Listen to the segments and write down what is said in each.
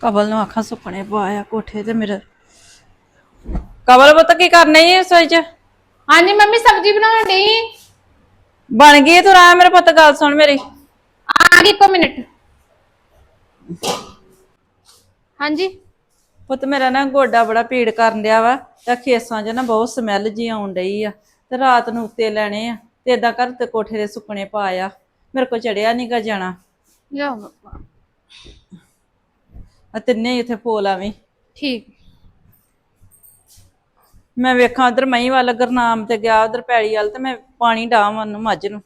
ਕਬਲ ਨੂੰ ਆਖਾਂ ਸੁਪਨੇ ਪਾਇਆ ਕੋਠੇ ਤੇ ਮੇਰੇ। ਕਬਲ ਪੁੱਤ ਕੀ ਕਰਨਾ ਈ ਸੋਈ ਚ? ਹਾਂਜੀ ਮੰਮੀ ਸਬਜ਼ੀ ਬਣਾਉਣ ਡਈ। ਬਣ ਗਈ ਤੂੰ ਆ ਮੇਰੇ ਪੁੱਤ ਗੱਲ ਸੁਣ ਮੇਰੀ। ਆ ਗਈ ਇੱਕ ਮਿੰਟ। ਹਾਂਜੀ। ਪੁੱਤ ਮੇਰਾ ਨਾ ਗੋਡਾ ਬੜਾ ਪੀੜ ਕਰਨ ਡਿਆ ਵਾ ਤੇ ਖੇਸਾਂ 'ਚ ਨਾ ਬਹੁਤ ਸਮੈਲ ਜੀ ਆਉਣ ਡਈ ਆ ਤੇ ਰਾਤ ਨੂੰ ਉੱਤੇ ਲੈਣੇ ਆ ਤੇ ਏਦਾਂ ਕਰ ਤੇ ਕੋਠੇ ਦੇ ਸੁੱਕਣੇ ਪਾਇਆ। ਮੇਰੇ ਕੋ ਚੜਿਆ ਨਹੀਂ ਗਾ ਜਾਣਾ। ਪਾਪਾ ਆ ਤਿੰਨੇ ਹੀ ਇੱਥੇ ਫੋਲ ਆਵੀਂ ਠੀਕ। ਮੈਂ ਵੇਖਾਂ ਉਧਰ ਮਈ ਵੱਲ ਗਰਨਾਮ ਤੇ ਗਿਆ ਉਧਰ ਪੈੜੀ ਵੱਲ ਤੇ ਮੈਂ ਪਾਣੀ ਡਾਵਾਂ ਨੂੰ ਮੱਝ ਨੂੰ।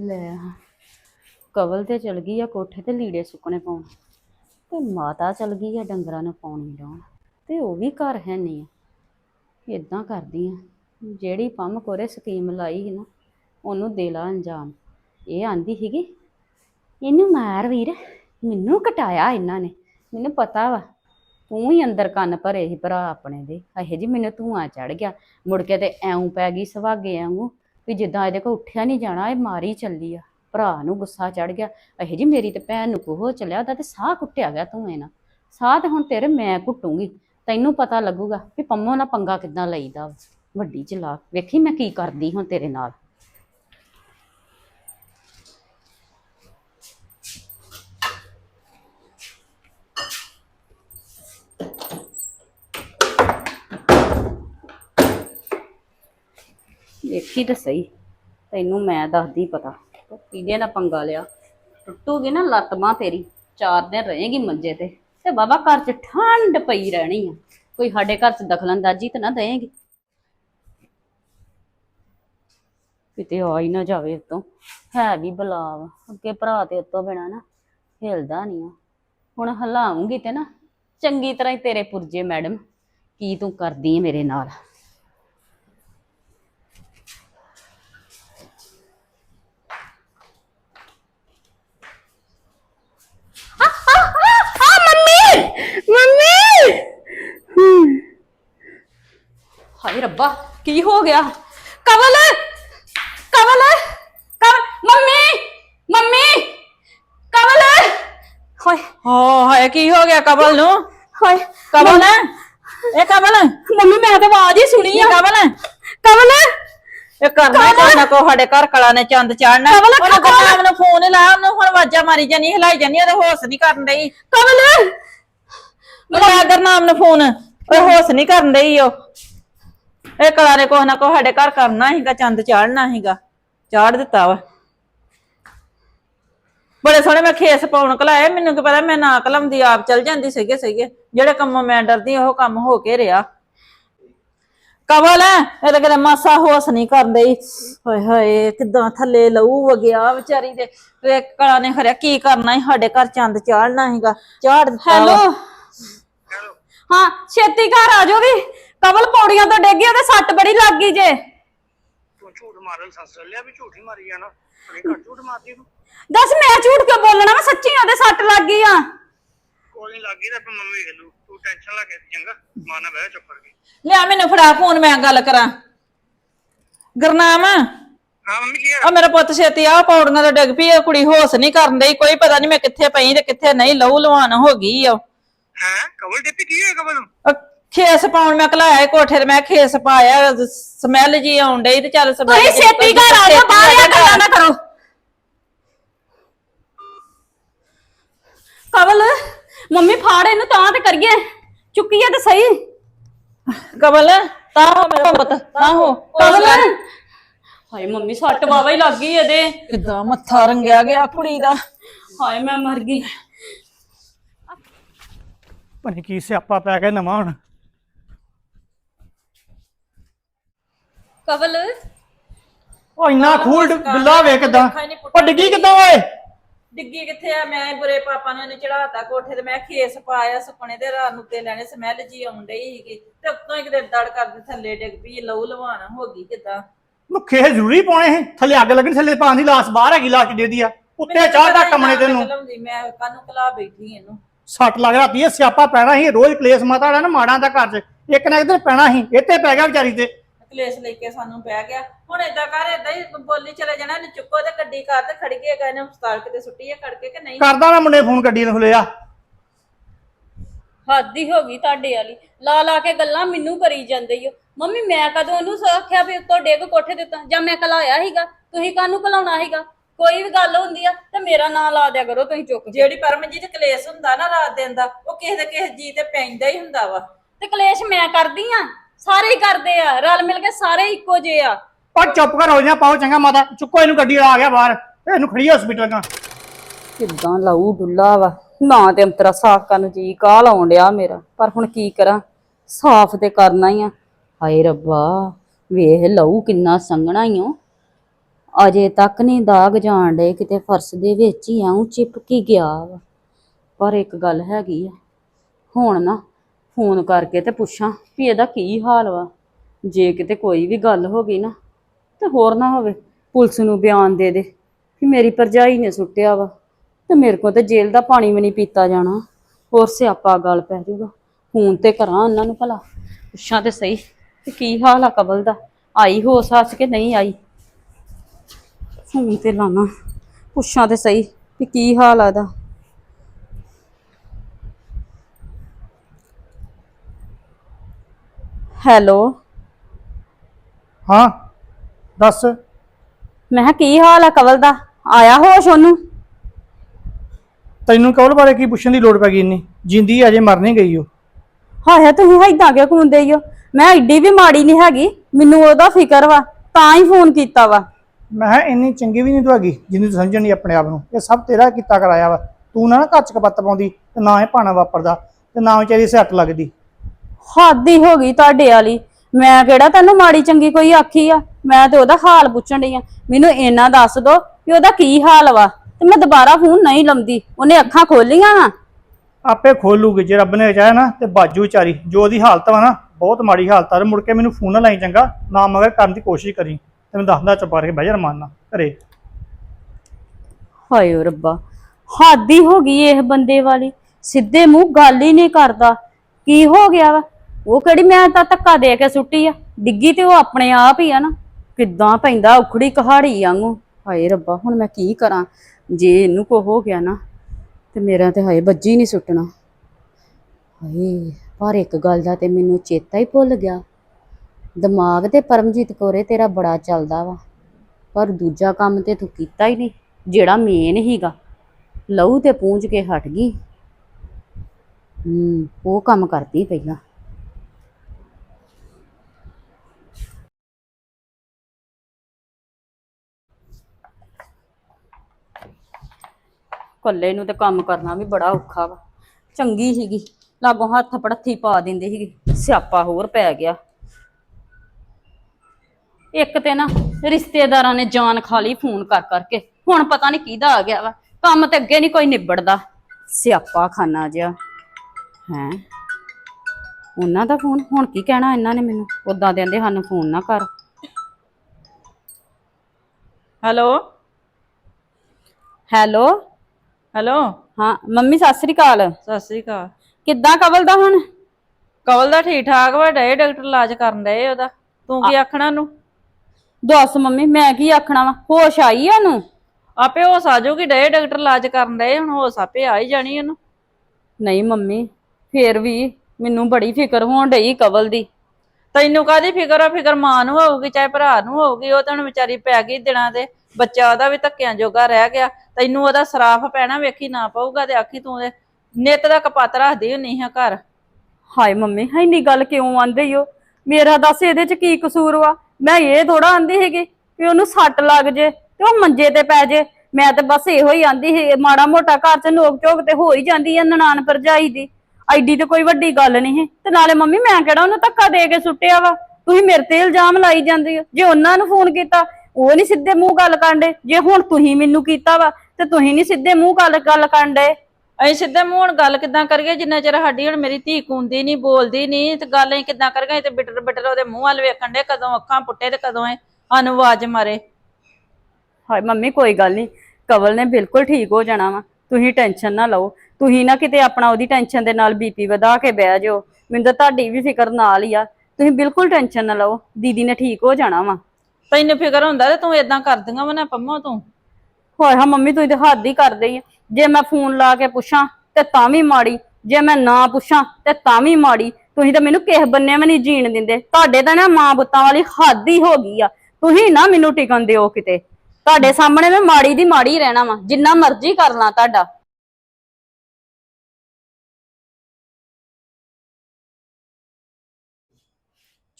ਲੈ ਕਵਲ ਤੇ ਚਲ ਗਈ ਆ ਕੋਠੇ ਤੇ ਲੀੜੇ ਸੁੱਕਣੇ ਪਾਉਣ। ਤੇ ਮਾਤਾ ਚਲ ਗਈ ਆ ਡੰਗਰਾਂ ਨੂੰ ਪਾਣੀ ਲਾਉਣ ਤੇ ਉਹ ਵੀ ਘਰ ਹੈ ਨਹੀਂ ਆ। ਇਦਾਂ ਕਰਦੀ ਆ। ਜਿਹੜੀ ਪੰਮ ਕੋਰੇ ਸਕੀਮ ਲਾਈ ਸੀ ਨਾ, ਉਹਨੂੰ ਦੇ ਲਾ ਅੰਜਾਮ। ਇਹ ਆਂਦੀ ਸੀਗੀ, ਇਹਨੂੰ ਮਾਰ ਵੀਰ, ਮੈਨੂੰ ਕਟਾਇਆ ਇਹਨਾਂ ਨੇ। ਮੈਨੂੰ ਪਤਾ ਵਾ, ਤੂੰ ਹੀ ਅੰਦਰ ਕੰਨ ਭਰੇ ਸੀ ਭਰਾ ਆਪਣੇ ਦੇ। ਇਹੋ ਜੀ ਮੈਨੂੰ ਧੂਆਂ ਚੜ ਗਿਆ। ਮੁੜ ਕੇ ਤੇ ਐਉਂ ਪੈ ਗਈ ਸਵਾਗੇ ਐਉਂ ਵੀ ਜਿੱਦਾਂ ਇਹਦੇ ਕੋਲ ਉੱਠਿਆ ਨਹੀਂ ਜਾਣਾ, ਇਹ ਮਾਰੀ ਚੱਲੀ ਆ। ਭਰਾ ਨੂੰ ਗੁੱਸਾ ਚੜ ਗਿਆ ਇਹ ਜੀ ਮੇਰੀ ਤੇ ਭੈਣ ਨੂੰ ਕੋਹ ਚੱਲਿਆ, ਉਹਦਾ ਤੇ ਸਾਹ ਕੁੱਟਿਆ ਗਿਆ ਧੂਏ ਨਾਲ ਸਾਹ ਤੇ ਹੁਣ ਤੇਰੇ ਮੈਂ ਕੁੱਟੂੰਗੀ, ਤੈਨੂੰ ਪਤਾ ਲੱਗੂਗਾ ਵੀ ਪੰਮੋ ਨਾਲ ਪੰਗਾ ਕਿੱਦਾਂ ਲਈਦਾ ਵਾ। ਵੱਡੀ ਚਲਾਕ, ਵੇਖੀ ਮੈਂ ਕੀ ਕਰਦੀ ਹੁਣ ਤੇਰੇ ਨਾਲ। ਵੇਖੀ ਤਾਂ ਸਹੀ, ਤੈਨੂੰ ਮੈਂ ਦੱਸਦੀ ਪਤਾ। ਕਿਹਦੇ ਨਾਲ ਪੰਗਾ ਲਿਆ। ਟੁੱਟੂਗੀ ਨਾ ਲੱਤ ਬਾਂਹ ਤੇਰੀ, ਚਾਰ ਦਿਨ ਰਹੇਗੀ ਮੰਜੇ ਤੇ। ਤੇ ਬਾਬਾ ਘਰ 'ਚ ਠੰਡ ਪਈ ਰਹਿਣੀ ਆ। ਕੋਈ ਸਾਡੇ ਘਰ 'ਚ ਦਖਲਅੰਦਾਜ਼ੀ ਤਾਂ ਨਾ ਦੇਏਗੀ ਕਿਤੇ ਆ ਹੀ ਨਾ ਜਾਵੇ ਉਤੋਂ। ਹੈ ਵੀ ਬਲਾਵ। ਅੱਗੇ ਭਰਾ ਤੇ ਉਤੋਂ ਬਿਨਾ ਨਾ ਹਿਲਦਾ ਨਹੀਂ ਆ। ਹੁਣ ਹਲਾਉਂਗੀ ਤੇ ਨਾ ਚੰਗੀ ਤਰ੍ਹਾਂ ਹੀ ਤੇਰੇ ਪੁਰਜੇ, ਮੈਡਮ। ਕੀ ਤੂੰ ਕਰਦੀ ਹੈ ਮੇਰੇ ਨਾਲ? ਹਾਏ ਰੱਬਾ ਕੀ ਹੋ ਗਿਆ? Kawal Kawal Kawal mummy mummy Kawal. ਹਾਏ। ਹੋ ਹਾਏ ਕੀ ਹੋ ਗਿਆ ਕਬਲ ਨੂੰ? ਹਾਏ। ਕਬਲ ਇਹ ਕਬਲ ਮੰਮੀ ਮੈਂ ਤਾਂ ਆਵਾਜ਼ ਹੀ ਸੁਣੀ ਆ। ਕਬਲ ਕਵਲ? ਇਹ ਕਰਨਾ ਕਰਨਾ ਕੋ ਸਾਡੇ ਘਰ ਕਲਾ ਨੇ ਚੰਦ ਚਾੜਨਾ। ਉਹਨੂੰ। ਗੁਰਨਾਮ ਨੂੰ ਫੋਨ ਲਾ ਉਹਨੂੰ ਹੁਣ ਆਵਾਜ਼ਾਂ ਮਾਰੀ ਜਾਨੀ ਹਿਲਾਈ ਜਾਨੀ ਉਹਦੇ ਹੋਸ਼ ਨਹੀਂ ਕਰਨ ਡਈ। ਕਵਲ। ਲਾ ਗੁਰਨਾਮ ਨੂੰ ਫੋਨ ਉਹ ਹੋਸ਼ ਨਹੀਂ ਕਰਨ ਡਈ ਉਹ। ਇਹ ਕਲਾ ਨੇ ਕੁਛ ਨਾ ਕੋ ਸਾਡੇ ਘਰ ਕਰਨਾ ਸੀਗਾ, ਚੰਦ ਚਾੜਨਾ ਸੀਗਾ, ਚਾੜ ਦਿੱਤਾ ਵਾ। ਬੜੇ ਸੋਹਣੇ ਮੈਂ ਖੇਸ ਪਾਉਣ ਕਲਾਏ, ਮੈਨੂੰ ਕੀ ਪਤਾ, ਮੈਂ ਨਾ ਕਲਮਦੀ ਆਪ ਚਲ ਜਾਂਦੀ ਸੀਗੇ ਸੀਗੇ। ਜਿਹੜੇ ਕੰਮ ਮੈਂ ਡਰਦੀ, ਉਹ ਕੰਮ ਹੋ ਕੇ ਰਿਹਾ। ਕਵਲ, ਇਹ ਤਾਂ ਕਿਤੇ ਮਾਸਾ ਹੋਸ ਨਹੀਂ ਕਰਦੇ ਹੋਏ ਹੋਏ, ਕਿਦਾਂ ਥੱਲੇ ਲਊ ਵਗਿਆ ਵਿਚਾਰੀ ਦੇ। ਤੇ ਕਲਾ ਨੇ ਖਰਿਆ, ਕੀ ਕਰਨਾ ਸੀ? ਸਾਡੇ ਘਰ ਚੰਦ ਚਾੜਨਾ ਸੀਗਾ, ਚਾੜ ਦਿੱਤਾ ਹੈਲੋ। ਹਾਂ, ਛੇਤੀ ਘਰ ਆ ਜਾਓ ਵੀ। ਕਵਲ ਪੌੜੀਆਂ ਤੋਂ ਡਿੱਗ ਗਿਆ ਤੇ ਸੱਟ ਬੜੀ ਲੱਗ ਗਈ ਜੇ। ਤੂੰ ਝੂਠ ਮਾਰਨ ਸੱਸ ਲਿਆ ਵੀ ਝੂਠ ਹੀ ਮਾਰੀ ਜਾਣਾ। ਅਰੇ ਘੱਟ ਝੂਠ ਮਾਰਦੀ ਤੂੰ। ਦੱਸ ਮੈਂ ਝੂਠ ਕਿਉਂ ਬੋਲਣਾ ਮੈਂ ਸੱਚੀ ਉਹਦੇ ਸੱਟ ਲੱਗ ਗਈ ਆ। ਕੋਈ ਨਹੀਂ ਲੱਗੀ ਤਾਂ ਮੰਮੀ ਵੇਖ ਲੂ ਤੂੰ ਟੈਨਸ਼ਨ ਲੈ ਕੇ ਚੰਗਾ। ਮਾਨਾ ਬਹਿ ਚੁੱਪ ਕਰਕੇ। ਲਿਆ ਮੈਨੂੰ ਫੜਾ ਫੋਨ ਮੈਂ ਗੱਲ ਕਰਾਂ। ਗੁਰਨਾਮ ਹਾਂ ਮੰਮੀ ਕੀ ਆ ਮੇਰਾ ਪੁੱਤ ਛੇਤੀ ਆ ਪੌੜੀਆਂ ਤੋਂ ਡਿੱਗ ਪਈ ਇਹ ਕੁੜੀ ਹੋਸ ਨਹੀਂ ਕਰਨ ਡਈ ਕੋਈ ਪਤਾ ਨਹੀਂ ਮੈਂ ਕਿੱਥੇ ਪਈ ਤੇ ਕਿੱਥੇ ਨਹੀਂ ਲਹੂ ਲਵਾਨ ਹੋ ਗਈ ਆ ਹੈ? ਕਵਲ ਡਿੱਪੀ ਕੀ ਹੋਇਆ ਕਵਲ ਨੂੰ? ਖੇਸ ਪਾਉਣ ਮੈਂ ਕਲਾਇਆ ਕੋਠੇ ਤੇ ਮੈਂ ਖੇਸ ਪਾਇਆ ਸਮੈਲ ਜੀ ਆਉਣ ਡਈ ਤੇ ਚੱਲ ਸਮੈਲ ਤੁਸੀਂ ਛੇਤੀ ਘਰ ਆ ਜਾਓ ਬਾਹਰ ਆ ਗੱਲਾਂ ਨਾ ਕਰੋ। ਕਵਲ ਮੰਮੀ ਫਾੜ ਇਹਨੂੰ ਤਾਂ ਤੇ ਕਰੀਏ। ਚੁੱਕੀਏ ਤੇ ਸਹੀ। ਕਬਲ ਤਾਂ ਹੋ ਮੇਰਾ ਪੁੱਤ ਤਾਂ ਹੋ। ਕਵਲ। ਹਾਏ ਮੰਮੀ ਸੱਟ ਵਾਵਾ ਹੀ ਲੱਗ ਗਈ ਇਹਦੇ। ਕਿਦਾਂ ਮੱਥਾ ਰੰਗਿਆ ਗਿਆ ਕੁੜੀ ਦਾ। ਹਾਏ ਮੈਂ ਮਰ ਗਈ। ਪਤਾ ਕੀ ਸਿਆਪਾ ਪੈ ਗਿਆ ਨਵਾਂ ਹੁਣ। ਕਵਲ? ਉਹ ਇੰਨਾ ਖੂਲ ਬਿੱਲਾ ਵੇ ਕਿਦਾਂ? ਹੀ ਉਹ ਡਿੱਗੀ ਕਿਦਾਂ ਓਏ? ਡਿੱਗੀ ਕਿੱਥੇ ਆ? ਮੈਂ ਬੁਰੇ ਪਾਪਾ ਨੂੰ ਇਹਨੇ ਚੜਾਤਾ ਕੋਠੇ ਤੇ। ਮੈਂ ਖੇਸ ਪਾਇਆ ਸੁਪਨੇ ਦੇ ਰਾਤ ਨੂੰ ਤੇ ਲੈਣੇ ਸਮੈਲ ਜੀ ਆਉਣ ਡਈ ਸੀਗੀ। ਤੇ ਉੱਤੋਂ ਇੱਕ ਦਿਨ ਦੜ ਕਰਦੇ ਥੱਲੇ ਡਿੱਗ ਪਈ ਲਹੂ ਲਵਾਣਾ ਹੋ ਗਈ ਕਿਦਾਂ? ਮੁੱਖੇ ਜ਼ਰੂਰੀ ਪਾਉਣੇ ਸੀ। ਥੱਲੇ ਅੱਗ ਲੱਗਣੀ ਥੱਲੇ ਪਾਣੀ ਦੀ ਲਾਸ਼ ਬਾਹਰ ਹੈਗੀ ਲਾਸ਼ ਦੇ ਦੀ ਆ। ਉੱਤੇ ਚਾਹ ਦਾ ਕਮਣੇ ਤੈਨੂੰ। ਮੈਂ ਕਾਨੂੰ ਕਲਾ ਬੈਠੀ ਇਹਨੂੰ? ਸੱਟ ਲੱਗ ਰਾਤੀ ਇਹ ਸਿਆਪਾ ਪੈਣਾ ਸੀ। ਰੋਜ਼ ਕਲੇਸ਼ ਮਾਤਾ ਨਾ ਮਾੜਾਂ ਦਾ ਘਰ 'ਚ। ਇੱਕ ਨਾ ਇੱਕ ਦਿਨ ਪੈਣਾ ਸੀ। ਇੱਥੇ ਪੈ ਗਿਆ ਵਿਚਾਰੀ ਤੇ। ਕਲੇਸ਼ ਲੈ ਕੇ ਸਾਨੂੰ ਬਹਿ ਗਿਆ। ਹੁਣ ਏਦਾਂ ਕਰ ਏਦਾਂ ਹੀ ਬੋਲੀ ਚਲੇ ਜਾਣਾ ਇਹਨੂੰ ਚੁੱਕੋ ਤੇ ਗੱਡੀ ਕਰ ਤੇ ਖੜ ਕੇ ਗਏ ਨੇ ਹਸਪਤਾਲ ਕਿਤੇ ਸੁੱਟੀ ਹੈ ਖੜਕੇ ਕਿ ਨਹੀਂ? ਕਰਦਾ ਮੈਂ ਮੁੰਡੇ ਫੋਨ ਗੱਡੀ ਨੂੰ ਖੁੱਲਿਆ ਹੱਦ ਹੀ ਹੋ ਗਈ ਤੁਹਾਡੇ ਵਾਲੀ। ਲਾ ਲਾ ਕੇ ਗੱਲਾਂ ਮੈਨੂੰ ਕਰੀ ਜਾਂਦੇ ਈ ਓ। ਮੰਮੀ ਮੈਂ ਕਦੋਂ ਉਹਨੂੰ ਆਖਿਆ ਵੀ ਉੱਤੋਂ ਡੇਗ ਕੋਠੇ ਦਿੱਤਾ ਜਾਂ ਮੈਂ ਕਲਾਇਆ ਸੀਗਾ? ਤੁਸੀਂ ਕਾਹਨੂੰ ਕਲਾਉਣਾ ਸੀਗਾ? ਕੋਈ ਵੀ ਗੱਲ ਹੁੰਦੀ ਆ ਤੇ ਮੇਰਾ ਨਾਂ ਲਾ ਦਿਆ ਕਰੋ ਤੁਸੀਂ ਚੁੱਕ ਕੇ। ਜਿਹੜੀ ਪਰਮਜੀਤ ਕਲੇਸ਼ ਹੁੰਦਾ ਨਾ ਰਾਤ ਦਿਨ ਦਾ ਉਹ ਕਿਸੇ ਦੇ ਕਿਸੇ ਜੀ ਤੇ ਪੈਂਦਾ ਹੀ ਹੁੰਦਾ ਵਾ। ਤੇ ਕਲੇਸ਼ ਮੈਂ ਕਰਦੀ ਆ। ਸਾਰੇ ਹੀ ਕਰਦੇ ਆ ਰਲ ਮਿਲ ਕੇ ਸਾਰੇ ਇੱਕੋ ਜਿਹੇ ਆ। ਪਰ ਚੁੱਪ ਕਰ ਹੋ ਜਾ ਪਾਓ ਚੰਗਾ ਮਾਤਾ ਚੁੱਕੋ ਇਹਨੂੰ ਗੱਡੀ ਵਾਲਾ ਆ ਗਿਆ ਬਾਹਰ। ਇਹਨੂੰ ਖੜੀ ਹਸਪੀਟਲ ਗਾ ਕਿੱਦਾਂ ਲਾਊ ਡੁੱਲਾ ਵਾ? ਨਾ ਤੇ ਅੰਤਰਾ ਸਾਫ਼ ਕਰਨ ਜੀ ਕਾਹ ਲਾਉਣ ਡਿਆ ਮੇਰਾ ਪਰ ਹੁਣ ਕੀ ਕਰਾਂ? ਸਾਫ਼ ਤੇ ਕਰਨਾ ਹੀ ਆ। ਹਾਏ ਰੱਬਾ ਵੇਖ ਲਊ ਕਿੰਨਾ ਸੰਘਣਾ ਈ ਓ। ਅਜੇ ਤੱਕ ਨਹੀਂ ਦਾਗ ਜਾਣ ਡੇ ਕਿਤੇ ਫਰਸ਼ ਦੇ ਵਿੱਚ ਹੀ ਆਉਂ ਚਿਪਕੀ ਗਿਆ ਵਾ। ਪਰ ਇੱਕ ਗੱਲ ਹੈਗੀ ਆ ਹੁਣ ਨਾ ਫੋਨ ਕਰਕੇ ਤੇ ਪੁੱਛਾਂ ਵੀ ਇਹਦਾ ਕੀ ਹਾਲ ਵਾ। ਜੇ ਕਿਤੇ ਕੋਈ ਵੀ ਗੱਲ ਹੋ ਗਈ ਨਾ, ਤੇ ਹੋਰ ਨਾ ਹੋਵੇ, ਪੁਲਿਸ ਨੂੰ ਬਿਆਨ ਦੇ ਦੇ ਕਿ ਮੇਰੀ ਭਰਜਾਈ ਨੇ ਸੁੱਟਿਆ ਵਾ। ਤੇ ਮੇਰੇ ਕੋਲ ਤੇ ਜੇਲ੍ਹ ਦਾ ਪਾਣੀ ਵੀ ਨਹੀਂ ਪੀਤਾ ਜਾਣਾ। ਹੋਰ ਸਿਆਪਾ ਗੱਲ ਪੈ ਜਾਊਗਾ ਫੋਨ ਤੇ ਕਰਾਂ ਉਹਨਾਂ ਨੂੰ ਭਲਾ। ਪੁੱਛਾਂ ਤੇ ਸਹੀ ਕਿ ਕੀ ਹਾਲ ਆ ਕਬਲ ਦਾ। ਆਈ ਹੋ ਸੱਚ ਕੇ ਨਹੀਂ ਆਈ? ਫੋਨ ਤੇ ਲਾਣਾ ਪੁੱਛਾਂ ਤੇ ਸਹੀ ਕਿ ਕੀ ਹਾਲ ਆ ਇਹਦਾ। ਹੈਲੋ। ਹਾਂ ਦੱਸ। ਮੈਂ ਕਿਹਾ ਕੀ ਹਾਲ ਆ ਕਵਲ ਦਾ? ਆਇਆ ਹੋਸ਼ ਉਹਨੂੰ? ਤੈਨੂੰ ਕੌਲ ਬਾਰੇ ਕੀ ਪੁੱਛਣ ਦੀ ਲੋੜ ਪੈ ਗਈ ਇੰਨੀ? ਜਿੰਦੀ ਅਜੇ ਮਰ ਨਹੀਂ ਗਈ ਉਹ ਹਾਏ ਤੁਸੀਂ ਹੈਦਾਂ ਕਿਉਂ ਕੁੰਦੇ ਓ? ਮੈਂ ਐਡੀ ਵੀ ਮਾੜੀ ਨਹੀਂ ਹੈਗੀ ਮੈਨੂੰ ਉਹਦਾ ਫਿਕਰ ਵਾ ਤਾਂ ਹੀ ਫੋਨ ਕੀਤਾ ਵਾ। ਮੈਂ ਕਿਹਾ ਇੰਨੀ ਚੰਗੀ ਵੀ ਨਹੀਂ ਤੂੰ ਹੈਗੀ ਜਿੰਨੀ ਤੂੰ ਸਮਝਣ ਆਪਣੇ ਆਪ ਨੂੰ। ਇਹ ਸਭ ਤੇਰਾ ਕੀਤਾ ਕਰਾਇਆ ਵਾ। ਤੂੰ ਨਾ ਨਾ ਘਰ ਚ ਕਪੱਤ ਪਾਉਂਦੀ ਤੇ ਨਾ ਇਹ ਭਾਣਾ ਵਾਪਰਦਾ ਤੇ ਨਾ ਵਿਚਾਰੀ ਸੱਟ ਲੱਗਦੀ। ਹੱਦ ਹੀ ਹੋ ਗਈ ਤੁਹਾਡੇ ਵਾਲੀ। ਮੈਂ ਕਿਹੜਾ ਤੈਨੂੰ ਮਾੜੀ ਚੰਗੀ ਕੋਈ ਆਖੀ ਆ? ਮੈਂ ਤੇ ਉਹਦਾ ਹਾਲ ਪੁੱਛਣ ਡਈ ਆ। ਮੈਨੂੰ ਇੰਨਾ ਦੱਸ ਦੋ ਕਿ ਉਹਦਾ ਕੀ ਹਾਲ ਵਾ। ਤੇ ਮੈਂ ਦੁਬਾਰਾ ਫੋਨ ਨਹੀਂ ਲੰਦੀ ਉਹਨੇ ਅੱਖਾਂ ਖੋਲੀਆਂ ਵਾ। ਆਪੇ ਖੋਲੂਗੀ ਜੇ ਰੱਬ ਨੇ ਚਾਹਿਆ ਨਾ ਤੇ ਬਾਜੂ ਵਿਚਾਰੀ। ਜੋ ਉਹਦੀ ਹਾਲਤ ਵਾ ਨਾ ਬਹੁਤ ਮਾੜੀ ਹਾਲਤ ਆ। ਮੁੜ ਕੇ ਮੈਨੂੰ ਫੋਨ ਨਾ ਲਾਈ ਚੰਗਾ। ਨਾ ਮਗਰ ਕਰਨ ਦੀ ਕੋਸ਼ਿਸ਼ ਕਰੀ। ਤੇ ਮੈਂ ਦੱਸਦਾ ਚੁੱਪ ਕਰਕੇ ਬਹਿ ਜਾ ਰਮਾਨਾ ਘਰੇ। ਹਾਏ ਓ ਰੱਬਾ ਹੱਦ ਹੋ ਗਈ ਇਹ ਬੰਦੇ ਵਾਲੀ। ਸਿੱਧੇ ਮੂੰਹ ਗੱਲ ਹੀ ਨਹੀਂ ਕਰਦਾ। ਕੀ ਹੋ ਗਿਆ ਵਾ? ਉਹ ਕਿਹੜੀ ਮੈਂ ਤਾਂ ਧੱਕਾ ਦੇ ਕੇ ਸੁੱਟੀ ਆ? ਡਿੱਗੀ ਤੇ ਉਹ ਆਪਣੇ ਆਪ ਹੀ ਆ ਨਾ। ਕਿੱਦਾਂ ਪੈਂਦਾ ਉਖੜੀ ਕਹਾੜੀ ਵਾਂਗੂ? ਹਾਏ ਰੱਬਾ, ਹੁਣ ਮੈਂ ਕੀ ਕਰਾਂ? ਜੇ ਇਹਨੂੰ ਕੋ ਹੋ ਗਿਆ ਨਾ, ਤੇ ਮੇਰਾ ਤੇ ਹਾਏ ਬੱਜੀ ਨਹੀਂ ਸੁੱਟਣਾ। ਹਾਏ, ਪਰ ਇੱਕ ਗੱਲ ਦਾ ਤੇ ਮੈਨੂੰ ਚੇਤਾ ਹੀ ਭੁੱਲ ਗਿਆ। ਦਿਮਾਗ ਤੇ ਪਰਮਜੀਤ ਕੋਰੇ ਤੇਰਾ ਬੜਾ ਚੱਲਦਾ ਵਾ, ਪਰ ਦੂਜਾ ਕੰਮ ਤੇ ਤੂੰ ਕੀਤਾ ਹੀ ਨਹੀਂ, ਜਿਹੜਾ ਮੇਨ ਹੀਗਾ ਲਹੂ ਤੇ ਪੂੰਝ ਕੇ ਹਟ ਗਈ। ਹੂੰ, ਉਹ ਕੰਮ ਕਰਦੀ ਪਹਿਲਾਂ। ਕੱਲੇ ਨੂੰ ਤੇ ਕੰਮ ਕਰਨਾ ਵੀ ਬੜਾ ਔਖਾ ਵਾ। ਚੰਗੀ ਸੀਗੀ। ਲਾਗੋਂ ਹੱਥ ਪੜਥੀ ਪਾ ਦਿੰਦੇ ਸੀਗੇ। ਸਿਆਪਾ ਹੋਰ ਪੈ ਗਿਆ। ਇੱਕ ਤੇ ਨਾ ਰਿਸ਼ਤੇਦਾਰਾਂ ਨੇ ਜਾਨ ਖਾ ਲਈ ਫੋਨ ਕਰ ਕਰਕੇ। ਹੁਣ ਪਤਾ ਨਹੀਂ ਕਿਹਦਾ ਆ ਗਿਆ ਵਾ। ਕੰਮ ਤੇ ਅੱਗੇ ਨਹੀਂ ਕੋਈ ਨਿਬੜਦਾ। ਸਿਆਪਾ ਖਾਨਾ ਜਿਹਾ। ਹੈ? ਉਹਨਾਂ ਦਾ ਫੋਨ? ਹੁਣ ਕੀ ਕਹਿਣਾ ਇਹਨਾਂ ਨੇ ਮੈਨੂੰ? ਉਦਾਂ ਦੇ ਆਂਦੇ ਸਾਨੂੰ ਫੋਨ ਨਾ ਕਰ। ਹੈਲੋ? ਹੈਲੋ? ਹੈਲੋ? ਹਾਂ ਮੰਮੀ ਸਤਿ ਸ੍ਰੀ ਅਕਾਲ। ਸਤਿ ਸ੍ਰੀ ਅਕਾਲ। ਕਿੱਦਾਂ ਕਵਲ ਦਾ ਹੁਣ? ਕਵਲ ਦਾ ਠੀਕ ਠਾਕ ਵਾ ਡੇ ਡਾਕਟਰ ਇਲਾਜ ਕਰਨ ਡਏ ਉਹਦਾ। ਤੂੰ ਕੀ ਆਖਣਾ ਨੂੰ ਦੱਸ ਮੰਮੀ ਮੈਂ ਕੀ ਆਖਣਾ ਵਾ? ਹੋਸ਼ ਆਈ ਆ ਉਹਨੂੰ? ਆਪੇ ਹੋਸ ਆ ਜਾਊਗੀ ਡੇ ਡਾਕਟਰ ਇਲਾਜ ਕਰਨ ਡਏ ਹੁਣ ਹੋਸ ਆਪੇ ਆ ਹੀ ਜਾਣੀ ਉਹਨੂੰ। ਨਹੀਂ ਮੰਮੀ ਫੇਰ ਵੀ ਮੈਨੂੰ ਬੜੀ ਫਿਕਰ ਹੋਣ ਡਈ ਕਵਲ ਦੀ। ਤੈਨੂੰ ਕਾਦੀ ਫਿਕਰ ਆ? ਫਿਕਰ ਮਾਂ ਨੂੰ ਹੋਊਗੀ ਚਾਹੇ ਭਰਾ ਨੂੰ ਹੋਊਗੀ ਉਹ ਤਾਂ ਹੁਣ ਵਿਚਾਰੀ ਪੈ ਗਈ ਦਿਨਾਂ ਤੇ ਬੱਚਾ ਉਹਦਾ ਵੀ ਧੱਕਿਆਂ ਜੋਗਾ ਰਹਿ ਗਿਆ, ਤੈਨੂੰ ਉਹਦਾ ਸਰਾਫ ਪੈਣਾ ਵੇਖੀ ਨਾ ਪਊਗਾ ਤੇ ਆਖੀ ਤੂੰ ਉਹਦੇ ਨਿੱਤ ਦਾ ਕਪੱਤ ਰੱਖਦੀ ਹੁੰਨੀ ਆ ਘਰ। ਹਾਏ ਮੰਮੀ, ਇੰਨੀ ਗੱਲ ਕਿਉਂ ਆਂਦੇ ਓ? ਮੇਰਾ ਦੱਸ ਇਹਦੇ ਚ ਕੀ ਕਸੂਰ ਵਾ? ਮੈਂ ਇਹ ਥੋੜਾ ਆਂਦੀ ਹੈਗੀ ਵੀ ਉਹਨੂੰ ਸੱਟ ਲੱਗ ਜੇ ਤੇ ਉਹ ਮੰਜੇ ਤੇ ਪੈ ਜੇ। ਮੈਂ ਤੇ ਬਸ ਇਹੋ ਹੀ ਆਂਦੀ ਸੀ, ਮਾੜਾ ਮੋਟਾ ਘਰ ਚ ਨੋਕ ਝੋਕ ਤੇ ਹੋ ਹੀ ਜਾਂਦੀ ਆ ਨਨਾਣ ਭਰਜਾਈ ਦੀ। ਐਡੀ ਤੇ ਕੋਈ ਵੱਡੀ ਗੱਲ ਨਹੀਂ ਹੈ ਤੇ ਨਾਲੇ ਮੰਮੀ ਮੈਂ ਕਿਹੜਾ ਉਹਨੂੰ ਧੱਕਾ ਦੇ ਕੇ ਸੁੱਟਿਆ ਵਾ? ਤੁਸੀਂ ਮੇਰੇ ਤੇ ਇਲਜ਼ਾਮ ਲਾਈ ਜਾਂਦੇ ਹੋ ਜੇ ਉਹਨਾਂ ਨੂੰ ਫੋਨ ਕੀਤਾ ਉਹ ਨਹੀਂ ਸਿੱਧੇ ਮੂੰਹ ਗੱਲ ਕਰਦੇ ਜੇ ਹੁਣ ਤੁਸੀਂ ਮੈਨੂੰ ਕੀਤਾ ਵਾ ਤੇ ਤੁਸੀਂ ਨਹੀਂ ਸਿੱਧੇ ਮੂੰਹ ਗੱਲ ਗੱਲ ਕਰਦੇ ਅਸੀਂ ਸਿੱਧੇ ਮੂੰਹ ਹੁਣ ਗੱਲ ਕਿੱਦਾਂ ਕਰੀਏ? ਜਿੰਨਾ ਚਿਰ ਸਾਡੀ ਹੁਣ ਮੇਰੀ ਧੀ ਕੁੰਦੀ ਨਹੀਂ ਬੋਲਦੀ ਨਹੀਂ ਤੇ ਗੱਲ ਅਸੀਂ ਕਿੱਦਾਂ ਕਰੀਏ? ਤੇ ਬਿਟਰ ਬਿਟਰ ਉਹਦੇ ਮੂੰਹ ਵੱਲ ਵੇਖਣ ਦੇ ਕਦੋਂ ਅੱਖਾਂ ਪੁੱਟੇ ਤੇ ਕਦੋਂ ਇਹ ਸਾਨੂੰ ਆਵਾਜ਼ ਮਾਰੇ। ਹਾਏ ਮੰਮੀ ਕੋਈ ਗੱਲ ਨਹੀਂ ਕਵਲ ਨੇ ਬਿਲਕੁਲ ਠੀਕ ਹੋ ਜਾਣਾ ਵਾ। ਤੁਸੀਂ ਟੈਨਸ਼ਨ ਨਾ ਲਓ। ਤੁਸੀਂ ਨਾ ਕਿਤੇ ਆਪਣਾ ਉਹਦੀ ਟੈਨਸ਼ਨ ਦੇ ਨਾਲ ਬੀਪੀ ਵਧਾ ਕੇ ਬਹਿ ਜਾਓ। ਮੈਨੂੰ ਤਾਂ ਤੁਹਾਡੀ ਵੀ ਫਿਕਰ ਨਾਲ ਹੀ ਆ। ਤੁਸੀਂ ਬਿਲਕੁਲ ਟੈਨਸ਼ਨ ਨਾ ਲਓ। ਦੀਦੀ ਨੇ ਠੀਕ ਹੋ ਜਾਣਾ ਵਾ। ਤੈਨੂੰ ਫਿਕਰ ਹੁੰਦਾ ਤੇ ਤੂੰ ਇਦਾਂ ਕਰਦੀਆਂ ਵਾ ਨਾ ਪੰਮੋ ਤੂੰ। ਹੋਏ ਹਾਂ ਮੰਮੀ ਤੁਸੀਂ ਤੇ ਹੱਦ ਹੀ ਕਰਦੇ ਹੀ ਆ। ਜੇ ਮੈਂ ਫੋਨ ਲਾ ਕੇ ਪੁੱਛਾਂ ਤੇ ਤਾਂ ਵੀ ਮਾੜੀ ਜੇ ਮੈਂ ਨਾ ਪੁੱਛਾਂ ਤੇ ਤਾਂ ਵੀ ਮਾੜੀ। ਤੁਸੀਂ ਤਾਂ ਮੈਨੂੰ ਕਿਸੇ ਬੰਨੇ ਵੀ ਨਹੀਂ ਜੀਣ ਦਿੰਦੇ। ਤੁਹਾਡੇ ਤਾਂ ਨਾ ਮਾਂ ਪੁੱਤਾਂ ਵਾਲੀ ਹੱਦ ਹੀ ਹੋ ਗਈ ਆ। ਤੁਸੀਂ ਨਾ ਮੈਨੂੰ ਟਿਕਣ ਦਿਓ ਕਿਤੇ। ਤੁਹਾਡੇ ਸਾਹਮਣੇ ਮੈਂ ਮਾੜੀ ਦੀ ਮਾੜੀ ਹੀ ਰਹਿਣਾ ਵਾ ਜਿੰਨਾ ਮਰਜ਼ੀ ਕਰ ਲਾਂ ਤੁਹਾਡਾ।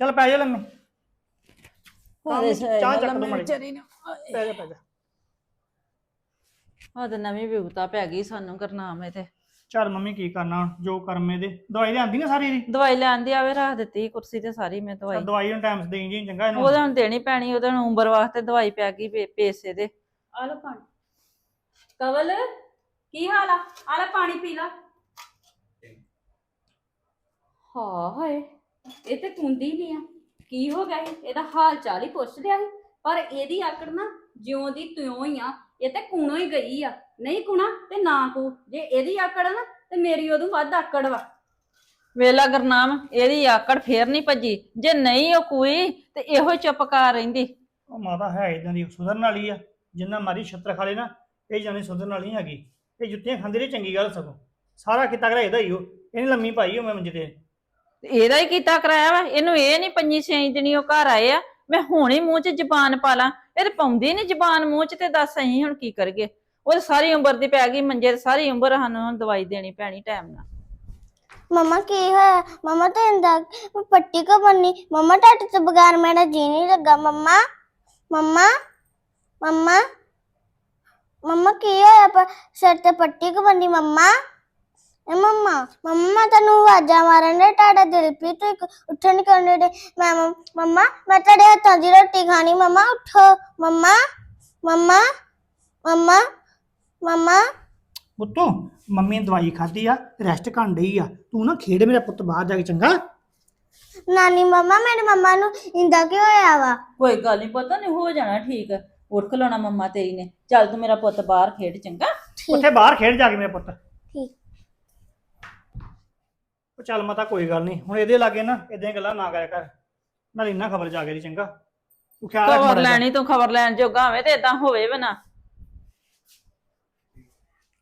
ਚੱਲ ਪੈ ਜਾ ਲੰਮੇ। ਉਹਦੇ ਚਾਹ ਚੱਕ ਲੰਮੇ ਦੋ ਮਾੜੀ ਵਿਚਾਰੀ ਨੂੰ। ਪੈ ਜਾ ਪੈ ਜਾ। ਆਹ ਤੇ ਨਵੀਂ ਵਿਵਤਾ ਪੈ ਗਈ ਸਾਨੂੰ ਕਰਨਾਮੇ ਤੇ। ਚੱਲ ਮੰਮੀ ਕੀ ਕਰਨਾ ਹੁਣ ਜੋ ਕਰਮੇ ਦੇ ਦਵਾਈ ਲਿਆਂਦੀ ਨਾ ਸਾਰੀ ਇਹਦੀ? ਦਵਾਈ ਲੈਣ ਦੀ ਆਵੇ ਰੱਖ ਦਿੱਤੀ ਕੁਰਸੀ ਤੇ ਸਾਰੀ ਮੈਂ ਦਵਾਈ। ਦਵਾਈ ਹੁਣ ਟਾਈਮ ਦੇਈ ਜੀ ਚੰਗਾ ਇਹਨੂੰ। ਉਹਦੇ ਹੁਣ ਦੇਣੀ ਪੈਣੀ ਉਹਦੇ ਹੁਣ ਉਮਰ ਵਾਸਤੇ ਦਵਾਈ ਪੈ ਗਈ ਪੇ- ਪੈਸੇ ਦੇ। ਆ ਲੋ ਪਾਣੀ। ਕਵਲ ਕੀ ਹਾਲ ਆ? ਆ ਲੈ ਪਾਣੀ ਪੀ ਲਾ। ਹਾਂ ਹਾਏ ਇਹ ਤੇ ਕੁੰਦੀ ਨਹੀਂ ਆ। ਕੀ ਹੋ ਗਿਆ ਇਹ? ਇਹਦਾ ਹਾਲ ਚਾਲ ਹੀ ਪੁੱਛ ਲਿਆ ਸੀ। ਪਰ ਇਹਦੀ ਆਕੜ ਨਾ ਜਿਉਂ ਦੀ ਤਿਉਂ ਹੀ ਆ ਇਹ ਤੇ ਕੂਣੋ ਹੀ ਗਈ ਆ। ਨਹੀਂ ਕੁਣਾ ਤੇ ਨਾ ਕੂ। ਜੇ ਇਹਦੀ ਆਕੜ ਆ ਨਾ ਤੇ ਮੇਰੀ ਉਦੋਂ ਵੱਧ ਆਕੜ ਵਾ। ਵੇਲਾ ਗਰਨਾਮ ਇਹਦੀ ਆਕੜ ਫੇਰ ਨਹੀਂ ਭੱਜੀ। ਜੇ ਨਹੀਂ ਉਹ ਕੋਈ ਤੇ ਇਹੋ ਚੁੱਪ ਕਰ ਰਹਿੰਦੀ। ਉਹ ਮਾਤਾ ਹੈ ਇਦਾਂ ਦੀ ਸੁਧਰਨ ਵਾਲੀ ਆ। ਜਿੰਨਾ ਮਾਰੀ ਛੱਤਰ ਖਾ ਲੇ ਨਾ ਇਹ ਜਾਨੀ ਸੁਧਰਨ ਵਾਲੀ ਨਹੀਂ ਹੈਗੀ। ਇਹ ਜੁੱਤੀਆਂ ਖਾਂਦੀ ਰਹੀ ਚੰਗੀ ਗੱਲ ਸਗੋਂ। ਸਾਰਾ ਕੀਤਾ ਕਰਾ ਇਹਦਾ ਹੀ ਉਹ। ਇਹਨੇ ਲੰਮੀ ਪਾਈ ਉਹ ਮੈਂ ਮੰਜੇ ਤੇ। ਇਹਦਾ ਹੀ ਕੀਤਾ ਕਰਾਇਆ ਵਾ, ਇਹਨੂੰ ਇਹ ਨਹੀਂ ਪੰਜੀ ਛੇ ਦਿਨੀ ਉਹ ਘਰ ਆਏ ਆ, ਮੈਂ ਹੁਣ ਮੂੰਹ 'ਚ ਜ਼ਬਾਨ ਪਾ ਲਾਂ, ਇਹ ਤੇ ਪਾਉਂਦੀ ਨਹੀਂ ਜ਼ਬਾਨ ਮੂੰਹ 'ਚ ਤੇ ਦੱਸ ਅਸੀਂ ਹੁਣ ਕੀ ਕਰਗੇ ਉਹ ਤੇ ਸਾਰੀ ਉਮਰ ਦੀ ਪੈ ਗਈ ਮੰਜੇ ਤੇ, ਸਾਰੀ ਉਮਰ ਸਾਨੂੰ ਹੁਣ ਦਵਾਈ ਦੇਣੀ ਪੈਣੀ ਟਾਈਮ ਨਾਲ। ਮਮਾ, ਕੀ ਹੋਇਆ? ਮਮਾ ਤੇ ਇੰਦਾ ਪੱਟੀ ਕੋ ਬੰਨੀ। ਮਮਾ ਟੱਟ ਤੋਂ ਬਗੈਰ ਮੇਰਾ ਜੀ ਨਹੀਂ ਲੱਗਾ। ਮਮਾ ਮਮਾ ਮਮਾ ਮਮਾ, ਕੀ ਹੋਇਆ? ਪਰ ਸਿਰ ਤੇ ਪੱਟੀ ਕੋ ਬੰਨੀ? ਮਮਾ ਏ ਮਮਾ ਮਮਾ ਤੈਨੂੰ ਆਵਾਜ਼ਾਂ ਮਾਰਨ ਦੇ ਤੁਹਾਡਾ ਦਿਲ ਵੀ ਤੂੰ ਇੱਕ ਉੱਠਣ ਕਰਨੇ ਦੇ ਮੈਂ ਮਮਾ ਮੈਂ ਤੁਹਾਡੇ ਹੱਥਾਂ ਦੀ ਰੋਟੀ ਖਾਣੀ ਮਮਾ ਉਠੋ ਮਮਾ ਮਮਾ ਮਮਾ ਮਮਾ। ਪੁੱਤੋ ਮੰਮੀ ਨੇ ਦਵਾਈ ਖਾਧੀ ਆ ਰੈਸਟ ਕਰਨ ਡਈ ਆ ਤੂੰ ਨਾ ਖੇਡ ਮੇਰਾ ਪੁੱਤ ਬਾਹਰ ਜਾ ਕੇ ਚੰਗਾ। ਨਾਨੀ ਮਮਾ ਮੇਰੇ ਮਮਾ ਨੂੰ ਇੰਦਾ ਕੀ ਹੋਇਆ ਵਾ? ਕੋਈ ਗੱਲ ਨਹੀਂ ਪਤਾ ਨਹੀਂ ਹੋ ਜਾਣਾ ਠੀਕ। ਉੱਠ ਖਲੋਣਾ ਮੰਮਾ ਤੇਰੀ ਨੇ। ਚੱਲ ਤੂੰ ਮੇਰਾ ਪੁੱਤ ਬਾਹਰ ਖੇਡ ਚੰਗਾ। ਉੱਥੇ ਬਾਹਰ ਖੇਡ ਜਾ ਕੇ ਮੇਰਾ ਪੁੱਤ। ਉਹ ਚੱਲ ਮਾਤਾ ਕੋਈ ਗੱਲ ਨਹੀਂ ਹੁਣ ਇਹਦੇ ਲਾਗੇ ਨਾ ਇਦਾਂ ਗੱਲਾਂ ਨਾ ਕਰਿਆ ਕਰ। ਨਾਲ ਇੰਨਾ ਖਬਰ ਜਾ ਕੇ ਦੀ ਚੰਗਾ। ਤੂੰ ਖਿਆਲ ਰੱਖ ਖਬਰ ਮਾੜਾ ਜਿਹਾ। ਲੈਣੀ ਤੂੰ ਖਬਰ ਲੈਣ ਜੋਗਾ ਹੋਵੇ ਤੇ ਇਦਾਂ ਹੋਵੇ ਵੀ ਨਾ।